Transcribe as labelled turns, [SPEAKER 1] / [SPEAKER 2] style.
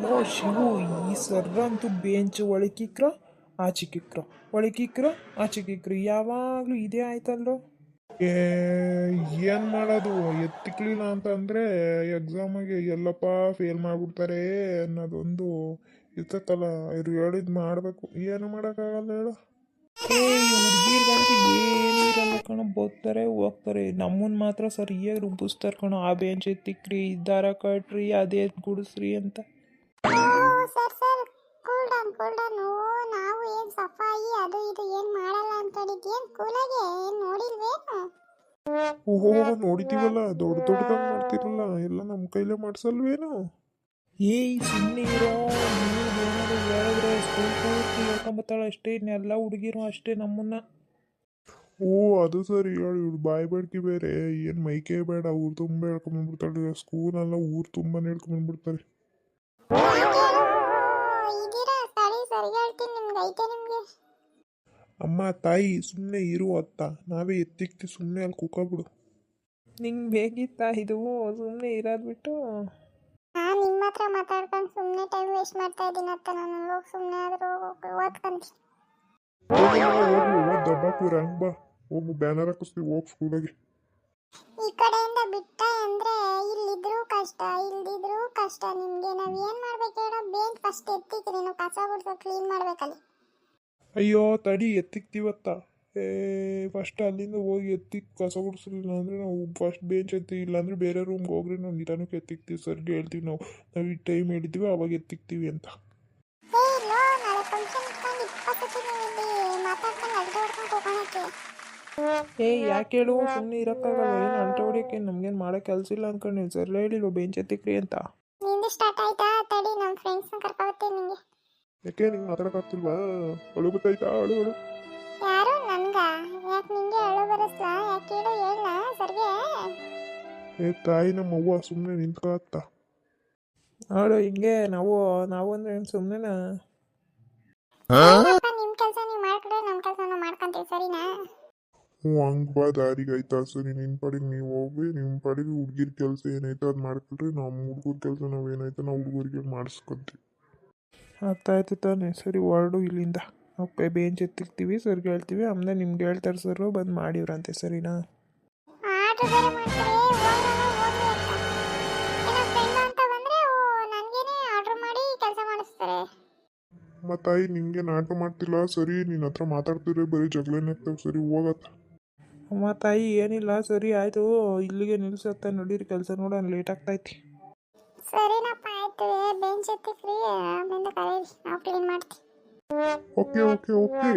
[SPEAKER 1] Low Shivu ಈ ಸರ್ರಂತೂ bench ಒಳಕಿಕ್ರ ಆಚಿಕಿಕ್ರ ಒಳಕಿಕ್ರ ಆಚಿಕಿಕ್ರ ಯಾವಾಗಲೂ ಇದೇ ಆಯ್ತಲ್ರೋ?
[SPEAKER 2] ಏ ಏನು ಮಾಡೋದು? ಎತ್ತಿಕ್ಲಿಲ್ಲ ಅಂತಂದರೆ ಎಕ್ಸಾಮಿಗೆ ಎಲ್ಲಪ್ಪ ಫೇಲ್ ಮಾಡಿಬಿಡ್ತಾರೆ ಅನ್ನೋದೊಂದು ಇರ್ತೈತಲ್ಲ ಇವ್ರು ಹೇಳಿದ್ ಮಾಡಬೇಕು. ಏನು ಮಾಡೋಕ್ಕಾಗಲ್ಲ ಹೇಳು.
[SPEAKER 1] ಏ ಹುಡುಗಿರ್ಗಂತೂ ಏನೂ ಕಣ. ಬೋದ್ತಾರೆ ಹೋಗ್ತಾರೆ. ನಮ್ಮನ್ನ ಮಾತ್ರ ಸರಿಯಾಗಿ ರುಬ್ಬಿಸ್ತಾರೆ ಕಣ. ಆ ಬೆಂಚ್ ಎತ್ತಿಕ್ರಿ ಇದ್ದಾರ ದಾರ ಕಟ್ರಿ ಅದೇ ಗುಡಿಸ್ರಿ ಅಂತ.
[SPEAKER 3] Sir sir. Cool down cool down ಓ, ನಾವು ಏನ್ ಸಫಾಯಿ, ಅದು ಇದು ಏನು ಮಾಡಲ್ಲ ಅಂತ ಹೇಳಿದ್ಯೇನ್ ಕೂಲಾಗೆ ನೋಡಿಲ್ವೇನು?
[SPEAKER 2] ಓಹೋ ನೋಡಿದ್ದೀವಲ್ಲ ದೊಡ್ಡ ದೊಡ್ಡದಾಗಿ ಮಾಡ್ತಿರಲ್ಲ. ಎಲ್ಲ ನಮ್ಮ ಕೈಲೇ ಮಾಡ್ಸಲ್ವೇನು?
[SPEAKER 1] ಏಯ್ ಸುಮ್ಮನೆ ಇರೋ. ನೀವು ಏನಾದ್ರು ಹೇಳಿದ್ರೆ ಸ್ಕೂಲ್ ಪೂರ್ತಿ ಹೇಳ್ಕೊಂಬತ್ತಾಳೆ ಅಷ್ಟೇ. ಇನ್ನೆಲ್ಲ ಹುಡುಗಿರು ಅಷ್ಟೇ ನಮ್ಮನ್ನ.
[SPEAKER 2] ಓ, ಅದು ಸರಿ. ಹೇಳಿ ಇವ್ರು ಬಾಯಿ ಬಡ್ಕಿ ಬೇರೆ. ಏನು ಮೈಕೇ ಬೇಡ. ಊರು ತುಂಬ ಹೇಳ್ಕೊಂಬಂದ್ಬಿಡ್ತಾಳೆ ಸ್ಕೂಲೆಲ್ಲ ಊರು ತುಂಬ ಹೇಳ್ಕೊಂಬಂದ್ಬಿಡ್ತಾರೆ
[SPEAKER 3] ಸರಿ ಸರಿ ಹೇಳ್ತೀನಿ ನಿಮ್ಗೆ ಐತೆ ನಿಮಗೆ?
[SPEAKER 2] ಅಮ್ಮ ತಾಯಿ ಸುಮ್ಮನೆ ಇರು ಅತ್ತ. ನಾವೇ ಎತ್ತಿಕ್ತಿ ಸುಮ್ಮನೆ ಅಲ್ಲಿ ಕುಕ್ಕೋಬಿಡು
[SPEAKER 1] ನಿಂಗೆ ಬೇಕಿತ್ತಾ ಇದು ಸುಮ್ಮನೆ ಇರೋದು ಬಿಟ್ಟು.
[SPEAKER 3] ನಾನು ನಿಮ್ಮ ಹತ್ರ ಮಾತಾಡ್ಕೊಂಡು ಸುಮ್ಮನೆ ಟೈಮ್ ವೇಸ್ಟ್ ಮಾಡ್ತಾ ಇದ್ದೀನಿ ಅತ್ತ ನಾನು. ಹೋಗಿ ಸುಮ್ಮನೆ ಆದರೂ ಓದ್ಕೊಂತೀನಿ.
[SPEAKER 2] ಹೋಗು ದಬ್ಬಾಕೂರ ಹಂಗೆ ಬಾ. ಹೋಗು ಬ್ಯಾನರ್ ಹಾಕಿಸ್ತೀವಿ ಹೋಗಿ ಸ್ಕೂಲಾಗೆ
[SPEAKER 3] ಈ ಕಡೆಯಿಂದ ಬಿಟ್ಟ ಅಂದ್ರೆ ಇಲ್ಲಿದ್ರು ಎತ್ತಿಕ್ರಿ ನೀವು ಕಸ ಗುಡ್ಸೋ ಕ್ಲೀನ್ ಮಾಡ್ಬೇಕಲ್ಲಿ.
[SPEAKER 2] ಅಯ್ಯೋ ತಡಿ ಎತ್ತಿಕ್ತಿವತ್ತ? ಏ ಫಸ್ಟ್ ಅಲ್ಲಿಂದ ಹೋಗಿ ಎತ್ತಿ ಕಸ ಗುಡಿಸ್ಲಿಲ್ಲ ಅಂದರೆ ನಾವು ಫಸ್ಟ್ ಬೇಂಚ್ ಎತ್ತಿ ಇಲ್ಲಾಂದ್ರೆ ಬೇರೆ ರೂಮ್ಗೆ ಹೋಗ್ರಿ ನಾವು ನಿಧಾನಕ್ಕೆ ಎತ್ತಿಕ್ತೀವಿ ಸರ್ಗೆ ಹೇಳ್ತೀವಿ ನಾವು. ನಾವು ಈ ಟೈಮ್ ಹೇಳಿದ್ವಿ ಅವಾಗ ಎತ್ತಿಕ್ತೀವಿ ಅಂತ.
[SPEAKER 3] ಏ
[SPEAKER 1] ಯಾಕೆ ಹೇಳು? ಸುಮ್ಮನೆ ಇರೋಕ್ಕಾಗಲ್ಲ. ಏನು ಅಂಟ ಹೊಡಿಯೋಕೆ ನಮ್ಗೇನು ಮಾಡೋ ಕೆಲಸ ಇಲ್ಲ ಅನ್ಕೊಂಡು. ಸರ್ ಹೇಳಿಲ್ವ ಬೆಂಚ್ ಎತ್ತಿಕ್ರಿ ಅಂತ?
[SPEAKER 3] ಸ್ಟಾರ್ಟ್ ಆಯ್ತಾ? ಫ್ರೆಂಡ್ಸ್ನ ಕರ್ಕೊಬರ್ತೀನಿ ನಿಂಗೆ.
[SPEAKER 2] ಯಾಕೆ ನಿಂಗೆ ಮಾತಾಡೋಕ್ಕಾಗ್ತಿಲ್ವಾ? ಅಳು ಗೊತ್ತಾಯ್ತಾ ಅಳು? ಅಳು
[SPEAKER 3] ಯಾರು? ನನ್ಗ? ಯಾಕೆ ನಿಂಗೆ ಅಳು ಬರಸ್ಲ? ಯಾಕೆ ಹೇಳು ಹೇಳ ಸರ್ಗೆ?
[SPEAKER 2] ಏ ತಾಯಿ ನಮ್ಮ ಅವ್ವ ಸುಮ್ಮನೆ ನಿಂತ್ಕೊತ್ತ
[SPEAKER 1] ಅವಳು ಹಿಂಗೆ ನಾವು ನಾವು ಅಂದ್ರೆ ಏನು ಸುಮ್ಮನೆನಾ
[SPEAKER 3] ಅಪ್ಪ, ನಿಮ್ ಕೆಲಸ ನೀವು ಮಾಡ್ಕೊಂಡ್ರೆ ನಮ್ಮ ಕೆಲಸ ನಾವು ಮಾಡ್ಕೊಂತೀವಿ ಸರಿನಾ?
[SPEAKER 2] ಹ್ಞೂ ಹಂಗೆ ಬಾ ದಾರಿಗೆ ಆಯ್ತಾ? ಸರಿ ನಿನ್ನ ಪಾಡಿಗೆ ನೀವು ಹೋಗಿ ನಿಮ್ಮ ಪಾಡಿಗೆ ಹುಡುಗಿರ ಕೆಲಸ ಏನೈತೆ ಅದು ಮಾಡ್ಕೊಳ್ರಿ ನಮ್ಮ ಹುಡುಗರ ಕೆಲಸ ನಾವು ಏನೈತೆ ನಾವು ಹುಡುಗರಿಗೆ ಮಾಡಿಸ್ಕೊತೀವಿ.
[SPEAKER 1] ಅರ್ಥಾಯ್ತು ತಾನೆ. ಸರಿ ಹೊರಡು ಇಲ್ಲಿಂದ. ಓಕೆ ಬೇಂಚ್ ಎತ್ತಿರ್ತೀವಿ ಸರ್ಗೆ ಹೇಳ್ತೀವಿ ಆಮೇಲೆ ನಿಮ್ಗೆ ಹೇಳ್ತಾರೆ ಸರ್ ಬಂದು ಮಾಡಿವ್ರಂತೆ ಸರಿನಾ?
[SPEAKER 3] ಮತ್ತಾಯಿ ಬೇರೆ ಹೋಗೋಣ ಅಂತ. ಏನೋ ಫ್ರೆಂಡ್ ಬಂದ್ರೆ ಓ ನನಗೇನೆ ಆರ್ಡ್ರ್ ಮಾಡಿ ಕೆಲಸ ಮಾಡಿಸ್ತಾರೆ.
[SPEAKER 2] ಮತ್ತು ತಾಯಿ ನಿಮಗೆ ನಾಟಕ ಮಾಡ್ತಿಲ್ಲ? ಸರಿ ನಿನ್ನ ಹತ್ರ ಮಾತಾಡ್ತಿದ್ರೆ ಬರೀ ಜಗಳನೇ ಆಗ್ತಾವೆ ಸರಿ ಹೋಗತ್ತ.
[SPEAKER 1] ಅಮ್ಮ ತಾಯಿ ಏನಿಲ್ಲ. ಸರಿ ಆಯಿತು. ಇಲ್ಲಿಗೆ ನಿಲ್ಸತ್ತೆ. ನಡೀರಿ ಕೆಲಸ ನೋಡೋಣ ಲೇಟ್ ಆಗ್ತೈತಿ.
[SPEAKER 3] ಸರಿನಪ್ಪ ಆಯ್ತು. ಬೆಂಚ್ ಎತ್ತಿಕ್ರಿ ಆಮೇಲೆ ಕರೀರಿ ನಾವು ಕ್ಲೀನ್ ಮಾಡ್ತೀವಿ.
[SPEAKER 2] Okay okay okay